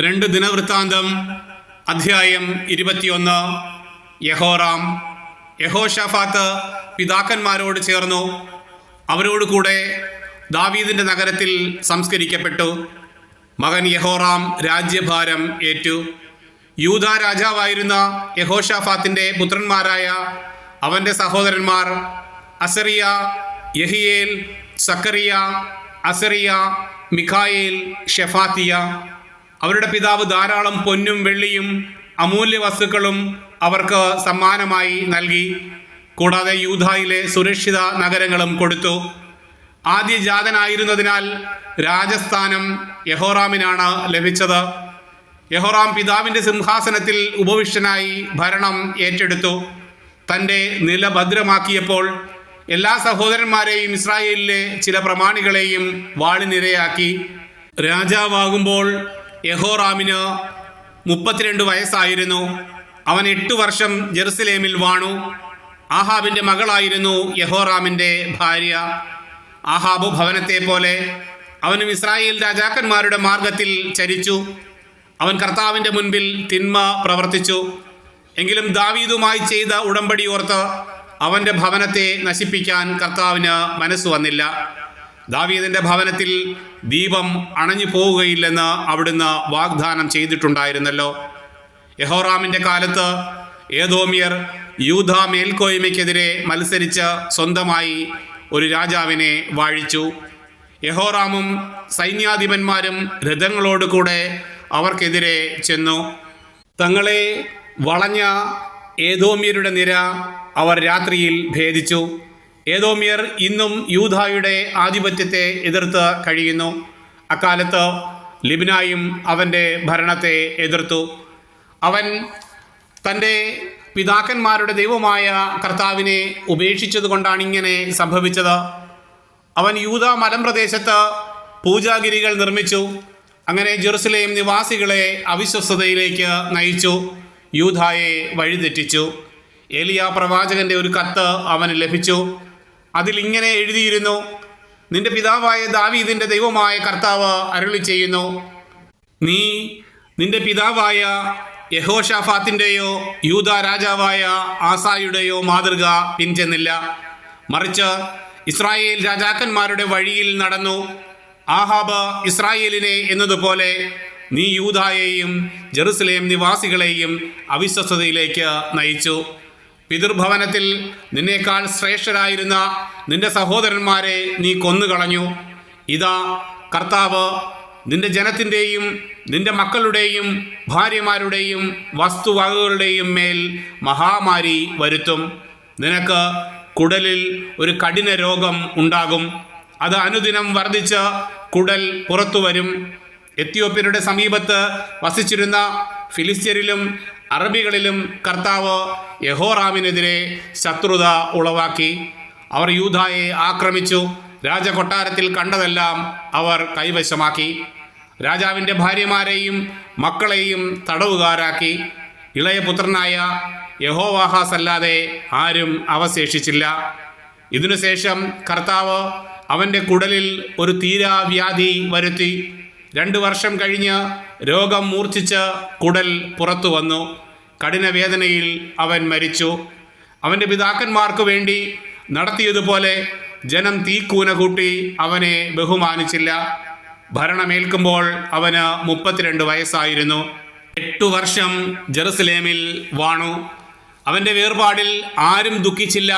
രണ്ട് ദിനവൃത്താന്തം അധ്യായം ഇരുപത്തിയൊന്ന്. യഹോറാം യഹോഷഫാത്ത് പിതാക്കന്മാരോട് ചേർന്നു. അവരോട് കൂടെ ദാവീദിന്റെ നഗരത്തിൽ സംസ്കരിക്കപ്പെട്ടു. മകൻ യഹോറാം രാജ്യഭാരം ഏറ്റു. യൂത രാജാവായിരുന്ന യഹോഷാഫാത്തിന്റെ പുത്രന്മാരായ അവന്റെ സഹോദരന്മാർ Azariah Jehiel Zechariah Azariah Michael Shephatiah അവരുടെ പിതാവ് ധാരാളം പൊന്നും വെള്ളിയും അമൂല്യ വസ്തുക്കളും അവർക്ക് സമ്മാനമായി നൽകി. കൂടാതെ യൂധായിലെ സുരക്ഷിത നഗരങ്ങളും കൊടുത്തു. ആദ്യജാതനായിരുന്നതിനാൽ രാജസ്ഥാനം യഹോറാമിനാണ് ലഭിച്ചത്. യഹോറാം പിതാവിന്റെ സിംഹാസനത്തിൽ ഉപവിഷ്ടനായി ഭരണം ഏറ്റെടുത്തു. തന്റെ നില ഭദ്രമാക്കിയപ്പോൾ എല്ലാ സഹോദരന്മാരെയും ഇസ്രായേലിലെ ചില പ്രമാണികളെയും വാളിനിരയാക്കി. രാജാവാകുമ്പോൾ യഹോറാമിന് മുപ്പത്തിരണ്ട് വയസ്സായിരുന്നു. അവൻ എട്ടു വർഷം ജെറുസലേമിൽ വാണു. ആഹാബിന്റെ മകളായിരുന്നു യഹോറാമിന്റെ ഭാര്യ. ആഹാബ് ഭവനത്തെ പോലെ അവനും ഇസ്രായേൽ രാജാക്കന്മാരുടെ മാർഗത്തിൽ ചരിച്ചു. അവൻ കർത്താവിന്റെ മുൻപിൽ തിന്മ പ്രവർത്തിച്ചു. എങ്കിലും ദാവീദുമായി ചെയ്ത ഉടമ്പടി ഓർത്ത് അവന്റെ ഭവനത്തെ നശിപ്പിക്കാൻ കർത്താവിന് മനസ്സ് വന്നില്ല. ദാവീദിന്റെ ഭവനത്തിൽ ദീപം അണഞ്ഞു പോവുകയില്ലെന്ന് അവിടുന്ന് വാഗ്ദാനം ചെയ്തിട്ടുണ്ടായിരുന്നല്ലോ. യഹോറാമിന്റെ കാലത്ത് ഏതോമിയർ യൂധ മേൽക്കോയ്മയ്ക്കെതിരെ മത്സരിച്ച് സ്വന്തമായി ഒരു രാജാവിനെ വാഴിച്ചു. യഹോറാമും സൈന്യാധിപന്മാരും രഥങ്ങളോട് കൂടെ അവർക്കെതിരെ ചെന്നു. തങ്ങളെ വളഞ്ഞ ഏതോമ്യരുടെ നിര അവർ രാത്രിയിൽ ഭേദിച്ചു. ഏതോമ്യർ ഇന്നും യൂധായുടെ ആധിപത്യത്തെ എതിർത്ത് കഴിയുന്നു. അക്കാലത്ത് ലിബിനായും അവന്റെ ഭരണത്തെ എതിർത്തു. അവൻ തന്റെ പിതാക്കന്മാരുടെ ദൈവമായ കർത്താവിനെ ഉപേക്ഷിച്ചതുകൊണ്ടാണ് ഇങ്ങനെ സംഭവിച്ചത്. അവൻ യൂത മലമ്പ്രദേശത്ത് പൂജാഗിരികൾ നിർമ്മിച്ചു. അങ്ങനെ ജെറുസലേം നിവാസികളെ അവിശ്വസ്തതയിലേക്ക് നയിച്ചു. യൂധായെ വഴിതെറ്റിച്ചു. ഏലിയ പ്രവാചകന്റെ ഒരു കത്ത് അവന് ലഭിച്ചു. അതിൽ ഇങ്ങനെ എഴുതിയിരുന്നു നിന്റെ പിതാവായ ദാവീദിന്റെ ദൈവമായ കർത്താവ് അരുളി ചെയ്യുന്നു നീ നിന്റെ പിതാവായ യഹോഷാഫാത്തിന്റെയോ യൂത രാജാവായ ആസായുടെയോ മാതൃക പിൻചെന്നില്ല. മറിച്ച് ഇസ്രായേൽ രാജാക്കന്മാരുടെ വഴിയിൽ നടന്നു. ആഹാബ് ഇസ്രായേലിനെ എന്നതുപോലെ നീ യൂതായെയും ജെറുസലേം നിവാസികളെയും അവിശ്വസതയിലേക്ക് നയിച്ചു. പിതൃഭവനത്തിൽ നിന്നേക്കാൾ ശ്രേഷ്ഠരായിരുന്ന നിന്റെ സഹോദരന്മാരെ നീ കൊന്നുകളഞ്ഞു. ഇതാ കർത്താവ് നിന്റെ ജനത്തിന്റെയും നിന്റെ മക്കളുടെയും ഭാര്യമാരുടെയും വസ്തുവകകളുടെയും മേൽ മഹാമാരി വരുത്തും. നിനക്ക് കുടലിൽ ഒരു കഠിന രോഗം ഉണ്ടാകും. അത് അനുദിനം വർദ്ധിച്ച് കുടൽ പുറത്തു വരും എത്യോപ്യരുടെ സമീപത്ത് വസിച്ചിരുന്ന ഫിലിസ്ത്യരിലും അറബികളിലും കർത്താവ് യഹോറാമിനെതിരെ ശത്രുത ഉളവാക്കി. അവർ യൂധായെ ആക്രമിച്ചു. രാജകൊട്ടാരത്തിൽ കണ്ടതെല്ലാം അവർ കൈവശമാക്കി. രാജാവിന്റെ ഭാര്യമാരെയും മക്കളെയും തടവുകാരാക്കി. ഇളയപുത്രനായ യഹോവാഹാസ് അല്ലാതെ ആരും അവശേഷിച്ചില്ല. ഇതിനുശേഷം കർത്താവ് അവന്റെ കുടലിൽ ഒരു തീരാവ്യാധി വരുത്തി. രണ്ടു വർഷം കഴിഞ്ഞ് രോഗം മൂർച്ഛിച്ച് കുടൽ പുറത്തു വന്നു. കഠിന വേദനയിൽ അവൻ മരിച്ചു. അവന്റെ പിതാക്കന്മാർക്ക് വേണ്ടി നടത്തിയതുപോലെ ജനം തീക്കൂന കൂട്ടി അവനെ ബഹുമാനിച്ചില്ല. ഭരണമേൽക്കുമ്പോൾ അവന് മുപ്പത്തിരണ്ട് വയസ്സായിരുന്നു. എട്ടു വർഷം ജെറുസലേമിൽ വാണു. അവന്റെ വേർപാടിൽ ആരും ദുഃഖിച്ചില്ല.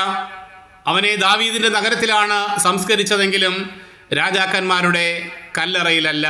അവനെ ദാവീദിന്റെ നഗരത്തിലാണ് സംസ്കരിച്ചതെങ്കിലും രാജാക്കന്മാരുടെ കല്ലറയിലല്ല.